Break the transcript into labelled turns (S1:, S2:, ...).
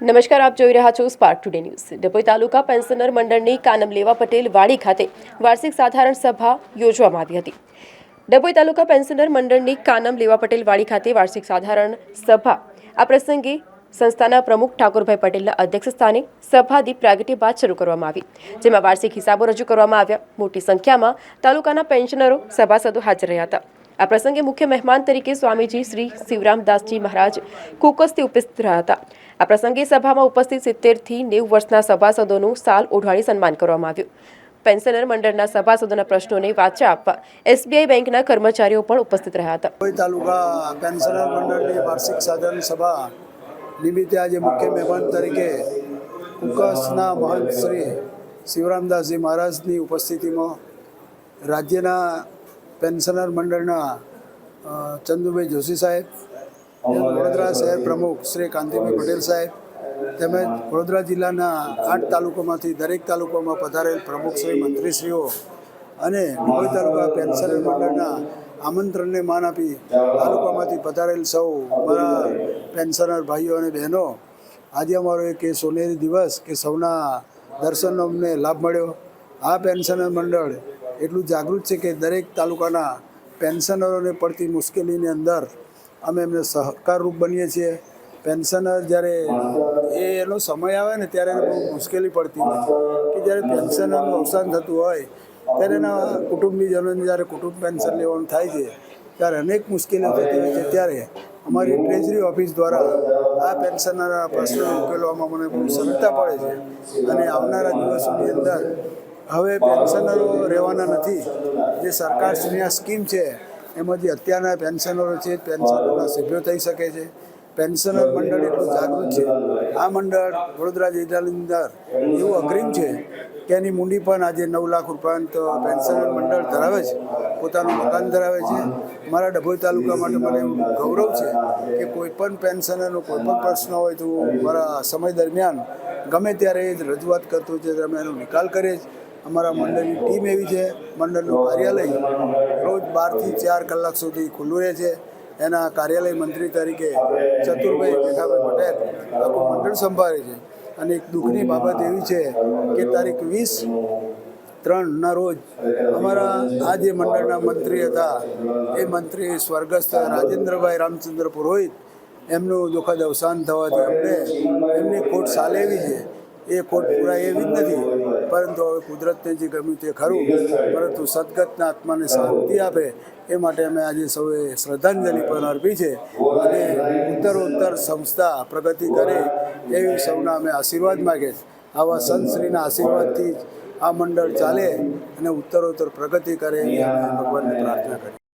S1: નમસ્કાર, આપ જોઈ રહ્યા છો Spark Today News Dabhoi taluka pensioner મંડળની કાનમ લેવા પટેલ વાડી ખાતે વાર્ષિક સાધારણ સભા યોજવામાં આવી હતી. ડભોઈ તાલુકા પેન્શનર મંડળની કાનમ લેવા પટેલ વાડી ખાતે વાર્ષિક સાધારણ સભા. આ પ્રસંગે સંસ્થાના પ્રમુખ ઠાકોરભાઈ પટેલના અધ્યક્ષ સ્થાને સભાદીપ પ્રાગટ્ય બાદ શરૂ કરવામાં આવી, જેમાં વાર્ષિક હિસાબો રજૂ કરવામાં આવ્યા. મોટી સંખ્યામાં તાલુકાના પેન્શનરો સભાસદો હાજર રહ્યા હતા. આ પ્રસંગે મુખ્ય મહેમાન તરીકે સ્વામીજી શ્રી શિવરામદાસજી મહારાજ કુકસથી ઉપસ્થિત રહ્યા હતા. આ પ્રસંગે સભામાં ઉપસ્થિત સિત્તેરથી નેવું વર્ષના સભાસદોનું સાલ ઓઢાડી સન્માન કરવામાં આવ્યું. પેન્શનર મંડળના સભાસદોના પ્રશ્નોને વાચા આપવા એસબીઆઈ બેંકના કર્મચારીઓ પણ ઉપસ્થિત રહ્યા હતા.
S2: તાલુકા પેન્શનર મંડળની વાર્ષિક સાધારણ સભા નિમિત્તે આજે મુખ્ય મહેમાન તરીકે કુકસના મહંત શ્રી શિવરામદાસજી મહારાજની ઉપસ્થિતિમાં રાજ્યના પેન્શનર મંડળના ચંદુભાઈ જોશી સાહેબ વડોદરા શહેર પ્રમુખ શ્રી કાંતિભાઈ પટેલ સાહેબ તેમજ વડોદરા જિલ્લાના આઠ તાલુકામાંથી દરેક તાલુકામાં પધારેલ પ્રમુખ શ્રી મંત્રીશ્રીઓ અને ડભોઈ તાલુકા પેન્શનર મંડળના આમંત્રણને માન આપી તાલુકામાંથી પધારેલ સૌ મારા પેન્શનર ભાઈઓ અને બહેનો આજે અમારો એક એ સોનેરી દિવસ કે સૌના દર્શનનો અમને લાભ મળ્યો. આ પેન્શનર મંડળ એટલું જાગૃત છે કે દરેક તાલુકાના પેન્શનરોને પડતી મુશ્કેલીની અંદર અમે એમને સહકારરૂપ બનીએ છીએ. પેન્શનર જ્યારે એ એનો સમય આવે ને ત્યારે બહુ મુશ્કેલી પડતી હોય કે જ્યારે પેન્શનરનું અવસાન થતું હોય, ત્યારે એના કુટુંબીજનોને જ્યારે કુટુંબ પેન્શન લેવાનું થાય છે, ત્યારે અનેક મુશ્કેલીઓ થતી હોય છે. ત્યારે અમારી ટ્રેઝરી ઓફિસ દ્વારા આ પેન્શનના પ્રશ્નો ઉકેલવામાં મને બહુ સરળતા પડે છે. અને આવનારા દિવસોની અંદર હવે પેન્શનરો રહેવાના નથી. જે સરકારશ્રીની આ સ્કીમ છે, એમાં જે અત્યારના પેન્શનરો છે, પેન્શનરોના સભ્યો થઈ શકે છે. પેન્શનર મંડળ એટલું જાગૃત છે. આ મંડળ વડોદરા જિલ્લાની અંદર એવું અગ્રીમ છે કે એની મૂડી પણ આજે નવ લાખ રૂપિયા તો પેન્શનર મંડળ ધરાવે છે. પોતાનું મકાન ધરાવે છે. મારા ડભોઈ તાલુકા માટે મને ગૌરવ છે કે કોઈ પણ પેન્શનરનો કોઈ પણ પ્રશ્ન હોય તો મારા સમય દરમિયાન ગમે ત્યારે એ રજૂઆત કરતો છે. અમે એનો નિકાલ કરીએ જ અમારા મંડળની ટીમ એવી છે, મંડળનું કાર્યાલય રોજ બારથી ચાર કલાક સુધી ખુલ્લું રહે છે. એના કાર્યાલય મંત્રી તરીકે ચતુરભાઈ મેઘાભાઈ પટેલ આખું મંડળ સંભાળે છે. અને એક દુઃખની બાબત એવી છે કે તારીખ વીસ ત્રણના રોજ અમારા આ જે મંડળના મંત્રી હતા, એ મંત્રી સ્વર્ગસ્થ રાજેન્દ્રભાઈ રામચંદ્ર પુરોહિત, એમનું દુઃખદ અવસાન થવાથી અમને એમની ખોટ સાલે એવી છે એ ખોટ પૂરાય એવી જ નથી. પરંતુ હવે કુદરતને જે ગમ્યું તે ખરું. પરંતુ સદગતના આત્માને શાંતિ આપે એ માટે અમે આજે સૌએ શ્રદ્ધાંજલિ પણ અર્પી છે અને ઉત્તરોત્તર સંસ્થા પ્રગતિ કરે એવી સૌના અમે આશીર્વાદ માગે આવા સંતશ્રીના આશીર્વાદથી આ મંડળ ચાલે અને ઉત્તરોત્તર પ્રગતિ કરે એવી અમે ભગવાનને પ્રાર્થના કરી